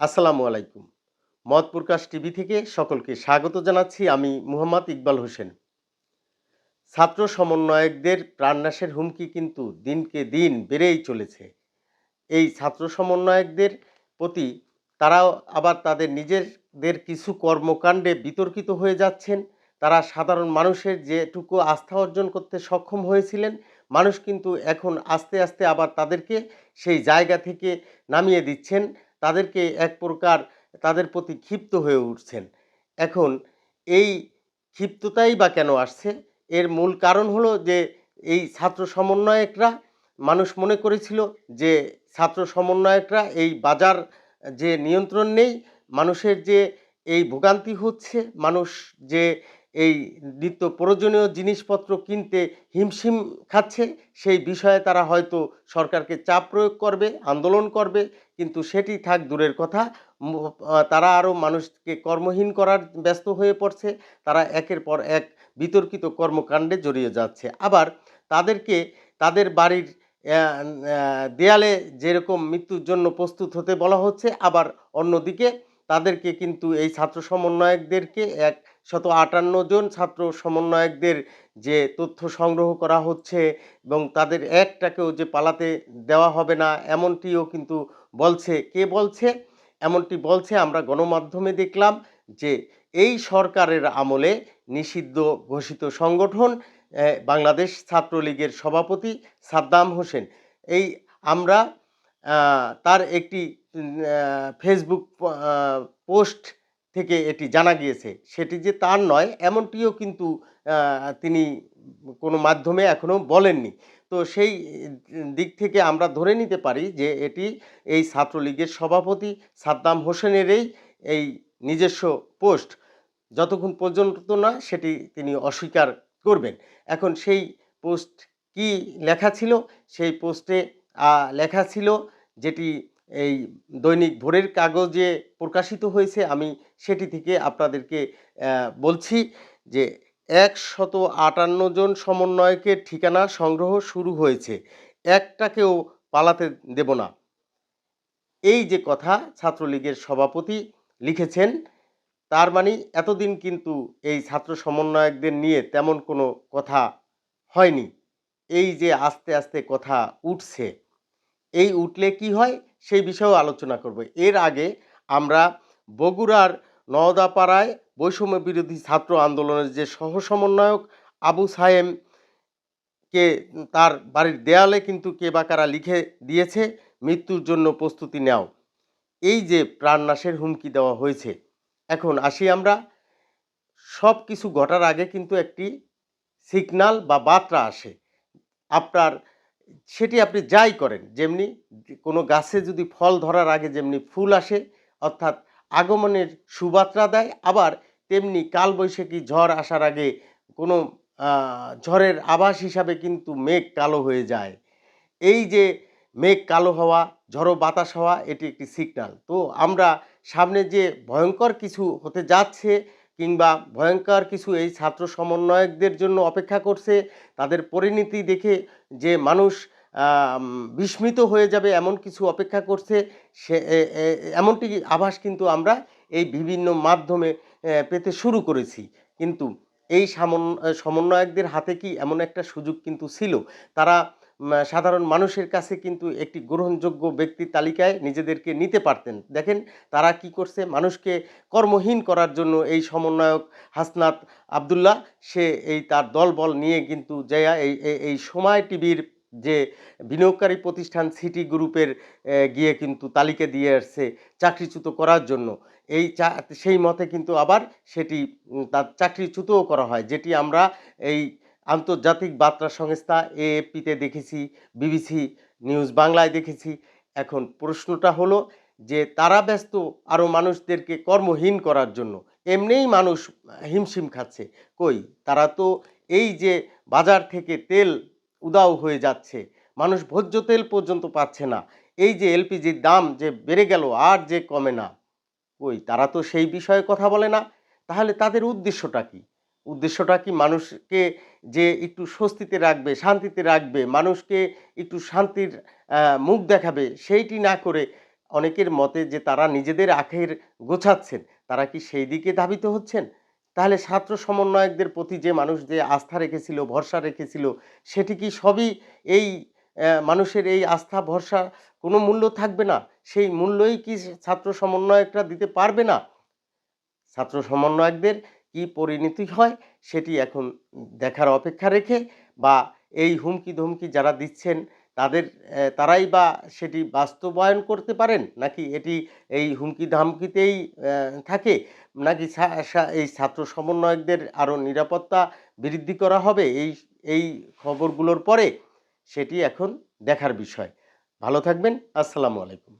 আসসালামু আলাইকুম। মত প্রকাশ টিভি থেকে সকলকে স্বাগত জানাচ্ছি আমি মুহাম্মদ ইকবাল হোসেন। ছাত্র সমন্বয়কদের প্রাণনাশের হুমকি কিন্তু দিনকে দিন বেড়েই চলেছে। এই ছাত্র সমন্বয়কদের প্রতি তারাও আবার তাদের নিজেদের কিছু কর্মকাণ্ডে বিতর্কিত হয়ে যাচ্ছেন। তারা সাধারণ মানুষের যেটুকু আস্থা অর্জন করতে সক্ষম হয়েছিলেন, মানুষ কিন্তু এখন আস্তে আস্তে আবার তাদেরকে সেই জায়গা থেকে নামিয়ে দিচ্ছেন। তাদেরকে এক প্রকার তাদের প্রতি ক্ষিপ্ত হয়ে উঠছেন। এখন এই ক্ষিপ্ততাই বা কেন আসছে? এর মূল কারণ হলো যে এই ছাত্র সমন্বয়করা, মানুষ মনে করেছিল যে ছাত্র সমন্বয়করা এই বাজার যে নিয়ন্ত্রণ নেই, মানুষের যে এই ভোগান্তি হচ্ছে, মানুষ যে এই নিত্য প্রয়োজনীয় জিনিসপত্র কিনতে হিমশিম খাচ্ছে, সেই বিষয়ে তারা হয়তো সরকারকে চাপ প্রয়োগ করবে, আন্দোলন করবে, কিন্তু সেটি থাক দূরের কথা। তারা আরও মানুষকে কর্মহীন করার ব্যস্ত হয়ে পড়ছে, তারা একের পর এক বিতর্কিত কর্মকাণ্ডে জড়িয়ে যাচ্ছে। আবার তাদেরকে, তাদের বাড়ির দেয়ালে যেরকম মৃত্যুর জন্য প্রস্তুত হতে বলা হচ্ছে, আবার অন্যদিকে তাদেরকে কিন্তু এই ছাত্র সমন্বয়কদেরকে এক শত আটান্ন জন ছাত্র সমন্বয়কদের যে তথ্য সংগ্রহ করা হচ্ছে এবং তাদের একটাকেও যে পালাতে দেওয়া হবে না, এমনটিও কিন্তু বলছে। কে বলছে? এমনটি বলছে আমরা গণমাধ্যমে দেখলাম যে এই সরকারের আমলে নিষিদ্ধ ঘোষিত সংগঠন বাংলাদেশ ছাত্রলীগের সভাপতি সাদ্দাম হোসেন। এই আমরা তার একটি ফেসবুক পোস্ট থেকে এটি জানা গিয়েছে। সেটি যে তার নয়, এমনটিও কিন্তু তিনি কোনো মাধ্যমে এখনও বলেননি। তো সেই দিক থেকে আমরা ধরে নিতে পারি যে এটি এই ছাত্রলীগের সভাপতি সাদ্দাম হোসেনেরই এই নিজস্ব পোস্ট যতক্ষণ পর্যন্ত না সেটি তিনি অস্বীকার করবেন। এখন সেই পোস্ট কি লেখা ছিল? সেই পোস্টে লেখা ছিল যেটি এই দৈনিক ভোরের কাগজে প্রকাশিত হয়েছে, আমি সেটি থেকে আপনাদেরকে বলছি যে একশত আটান্ন জন সমন্বয়কের ঠিকানা সংগ্রহ শুরু হয়েছে। একটাকেও পালাতে দেব না। এই যে কথা ছাত্রলীগের সভাপতি লিখেছেন, তার মানে এতদিন কিন্তু এই ছাত্র সমন্বয়কদের নিয়ে তেমন কোনো কথা হয়নি। এই যে আস্তে আস্তে কথা উঠছে এই উঠলে কি হয়? সেই বিষয়েও আলোচনা করব। এর আগে আমরা বগুড়ার নওদাপাড়ায় বৈষম্য বিরোধী ছাত্র আন্দোলনের যে সহ সমন্বয়ক আবু সায়েম কে তার বাড়ির দেয়ালে কিন্তু কে বা কারা লিখে দিয়েছে, মৃত্যুর জন্য প্রস্তুতি নেও। এই যে প্রাণনাশের হুমকি দেওয়া হয়েছে। এখন আসি আমরা। সব কিছু ঘটার আগে কিন্তু একটি সিগনাল বা বার্তা আসে। আপনার সেটি আপনি যাই করেন, যেমনি কোনো গাছে যদি ফল ধরার আগে যেমনি ফুল আসে, অর্থাৎ আগমনের সুবাত্রা দেয়, আবার তেমনি কালবৈশাখী ঝড় আসার আগে কোনো ঝড়ের আভাস হিসাবে কিন্তু মেঘ কালো হয়ে যায়। এই যে মেঘ কালো হওয়া, ঝড়ো বাতাস হওয়া, এটি একটি সিগনাল তো আমরা সামনে যে ভয়ঙ্কর কিছু হতে যাচ্ছে কিংবা ভয়ঙ্কর কিছু এই ছাত্র সমন্বয়কদের জন্য অপেক্ষা করছে, তাদের পরিণতি দেখে যে মানুষ বিস্মিত হয়ে যাবে এমন কিছু অপেক্ষা করছে, সে এমনটি আভাস কিন্তু আমরা এই বিভিন্ন মাধ্যমে পেতে শুরু করেছি। কিন্তু এই সামন- সমন্বয়কদের হাতে কি এমন একটা সুযোগ কিন্তু ছিল? তারা সাধারণ মানুষের কাছে কিন্তু একটি গ্রহণযোগ্য ব্যক্তির তালিকায় নিজেদেরকে নিতে পারতেন। দেখেন, তারা কি করছে? মানুষকে কর্মহীন করার জন্য এই সমন্বয়ক হাসনাত আবদুল্লাহ, সে এই তার দলবল নিয়ে কিন্তু জয়া এই এই- এই সময় টিভির যে বিনিয়োগকারী প্রতিষ্ঠান সিটি গ্রুপের গিয়ে কিন্তু তালিকা দিয়ে আসছে চাকরিচ্যুত করার জন্য। এই চা, সেই মতে কিন্তু আবার সেটি তার চাকরিচ্যুতও করা হয়। যেটি আমরা এই আন্তর্জাতিক বার্তা সংস্থা এএফপিতে দেখেছি, বিবিসি নিউজ বাংলায় দেখেছি। এখন প্রশ্নটা হলো যে, তারা ব্যস্ত আরও মানুষদেরকে কর্মহীন করার জন্য, এমনিই মানুষ হিমশিম খাচ্ছে, কই? তারা তো এই যে বাজার থেকে তেল উদাও হয়ে যাচ্ছে, মানুষ ভোজ্য তেল পর্যন্ত পাচ্ছে না, এই যে এলপিজির দাম যে বেড়ে গেল আর যে কমে না, কই? তারা তো সেই বিষয়ে কথা বলে না। তাহলে তাদের উদ্দেশ্যটা কি? উদ্দেশ্যটা কি মানুষকে যে একটু স্বস্তিতে রাখবে, শান্তিতে রাখবে, মানুষকে একটু শান্তির মুখ দেখাবে, সেইটি না করে অনেকের মতে যে তারা নিজেদের আখের গোছাচ্ছেন, তারা কি সেই দিকে ধাবিত হচ্ছেন? তাহলে ছাত্র সমন্বয়কদের প্রতি যে মানুষ যে আস্থা রেখেছিল, ভরসা রেখেছিল, সেটি কি সবই এই মানুষের এই আস্থা, ভরসা কোনো মূল্য থাকবে না? সেই মূল্যই কি ছাত্র সমন্বয়করা দিতে পারবে না? ছাত্র সমন্বয়কদের কি পরিণতি হয় সেটি এখন দেখার অপেক্ষা রেখে বা এই হুমকি ধমকি যারা দিচ্ছেন তাদের তারাই বা সেটি বাস্তবায়ন করতে পারেন? নাকি এটি এই হুমকি ধামকিতেই থাকে? নাকি এই ছাত্র সমন্বয়কদের আরও নিরাপত্তা বৃদ্ধি করা হবে? এই এই খবরগুলোর পরে সেটি এখন দেখার বিষয়। ভালো থাকবেন। আসসালামু আলাইকুম।